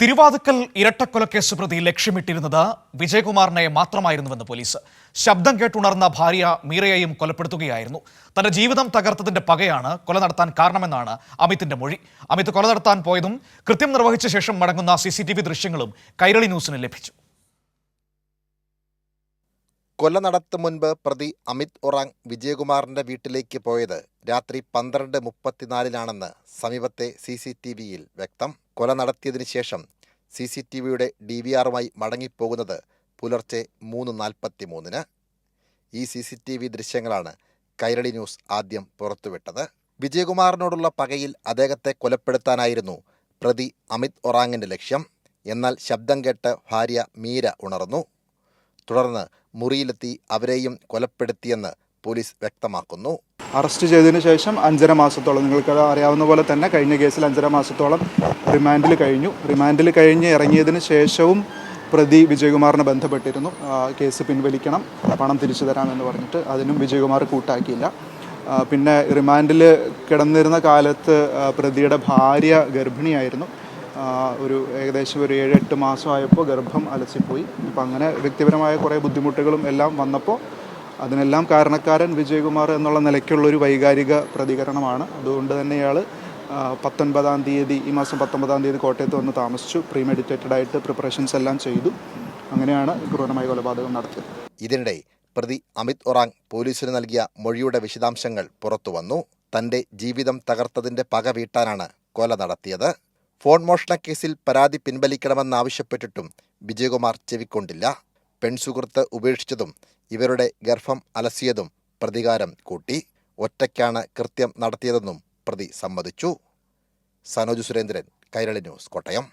തിരുവാതുക്കൽ ഇരട്ടക്കൊലക്കേസ് പ്രതി ലക്ഷ്യമിട്ടിരുന്നത് വിജയകുമാറിനെ മാത്രമായിരുന്നുവെന്ന് പോലീസ്. ശബ്ദം കേട്ടുണർന്ന ഭാര്യ മീറയെയും കൊലപ്പെടുത്തുകയായിരുന്നു. തന്റെ ജീവിതം തകർത്തതിന്റെ പകയാണ് കൊല നടത്താൻ കാരണമെന്നാണ് അമിത്തിന്റെ മൊഴി. അമിത് കൊല നടത്താൻ പോയതും കൃത്യം നിർവഹിച്ച ശേഷം മടങ്ങുന്ന സി ദൃശ്യങ്ങളും കൈരളി ന്യൂസിന് ലഭിച്ചു. കൊല നടത്തും മുൻപ് പ്രതി അമിത് ഒറാങ് വിജയകുമാറിന്റെ വീട്ടിലേക്ക് പോയത് രാത്രി പന്ത്രണ്ട് മുപ്പത്തിനാലിനാണെന്ന് സമീപത്തെ സി സി ടി വിയിൽ വ്യക്തം. കൊല നടത്തിയതിനു ശേഷം സി സി ടി വിയുടെ ഡി വി ആറുമായി മടങ്ങിപ്പോകുന്നത് പുലർച്ചെ മൂന്ന് നാൽപ്പത്തി മൂന്നിന് ഈ സി സി ടി വി ദൃശ്യങ്ങളാണ് കൈരളി ന്യൂസ് ആദ്യം പുറത്തുവിട്ടത്. വിജയകുമാറിനോടുള്ള പകയിൽ അദ്ദേഹത്തെ കൊലപ്പെടുത്താനായിരുന്നു പ്രതി അമിത് ഒറാങ്ങിന്റെ ലക്ഷ്യം. എന്നാൽ ശബ്ദം കേട്ട് ഭാര്യ മീര ഉണർന്നു. തുടർന്ന് മുറിയിലെത്തി അവരെയും കൊലപ്പെടുത്തിയെന്ന് പോലീസ് വ്യക്തമാക്കുന്നു. അറസ്റ്റ് ചെയ്തതിന് ശേഷം അഞ്ചര മാസത്തോളം നിങ്ങൾക്ക് അറിയാവുന്ന പോലെ തന്നെ കഴിഞ്ഞ കേസിൽ അഞ്ചര മാസത്തോളം റിമാൻഡിൽ കഴിഞ്ഞു. റിമാൻഡിൽ കഴിഞ്ഞ് ഇറങ്ങിയതിന് ശേഷവും പ്രതി വിജയകുമാറിനെ ബന്ധപ്പെട്ടിരുന്നു. കേസ് പിൻവലിക്കണം പണം തിരിച്ചു തരാമെന്ന് പറഞ്ഞിട്ട് അതിനും വിജയകുമാർ കൂട്ടാക്കിയില്ല. പിന്നെ റിമാൻഡിൽ കിടന്നിരുന്ന കാലത്ത് പ്രതിയുടെ ഭാര്യ ഗർഭിണിയായിരുന്നു. ഒരു ഏകദേശം ഒരു ഏഴ് എട്ട് മാസമായപ്പോൾ ഗർഭം അലസിപ്പോയി. അപ്പം അങ്ങനെ വ്യക്തിപരമായ കുറേ ബുദ്ധിമുട്ടുകളും എല്ലാം വന്നപ്പോൾ അതിനെല്ലാം കാരണക്കാരൻ വിജയകുമാർ എന്നുള്ള നിലയ്ക്കുള്ളൊരു വൈകാരിക പ്രതികരണമാണ്. അതുകൊണ്ട് തന്നെ ഇയാൾ പത്തൊൻപതാം തീയതി ഈ മാസം പത്തൊമ്പതാം തീയതി കോട്ടയത്ത് വന്ന് താമസിച്ചു. പ്രീ മെഡിറ്റേറ്റഡ് ആയിട്ട് പ്രിപ്പറേഷൻസ് എല്ലാം ചെയ്തു. അങ്ങനെയാണ് ക്രൂരമായ കൊലപാതകം നടത്തിയത്. ഇതിനിടെ പ്രതി അമിത് ഒറാങ് പോലീസിന് നൽകിയ മൊഴിയുടെ വിശദാംശങ്ങൾ പുറത്തു വന്നു. തന്റെ ജീവിതം തകർത്തതിന്റെ പക വീട്ടാനാണ് കൊല നടത്തിയത്. ഫോൺ മോഷണ കേസിൽ പരാതി പിൻവലിക്കണമെന്നാവശ്യപ്പെട്ടിട്ടും വിജയകുമാർ ചെവിക്കൊണ്ടില്ല. പെൺസുഹൃത്ത് ഉപേക്ഷിച്ചതും ഇവരുടെ ഗർഭം അലസിയതും പ്രതികാരം കൂട്ടി ഒറ്റയ്ക്കാണ് കൃത്യം നടത്തിയതെന്നും പ്രതി സമ്മതിച്ചു. സനോജ് സുരേന്ദ്രൻ കൈരളി ന്യൂസ് കോട്ടയം.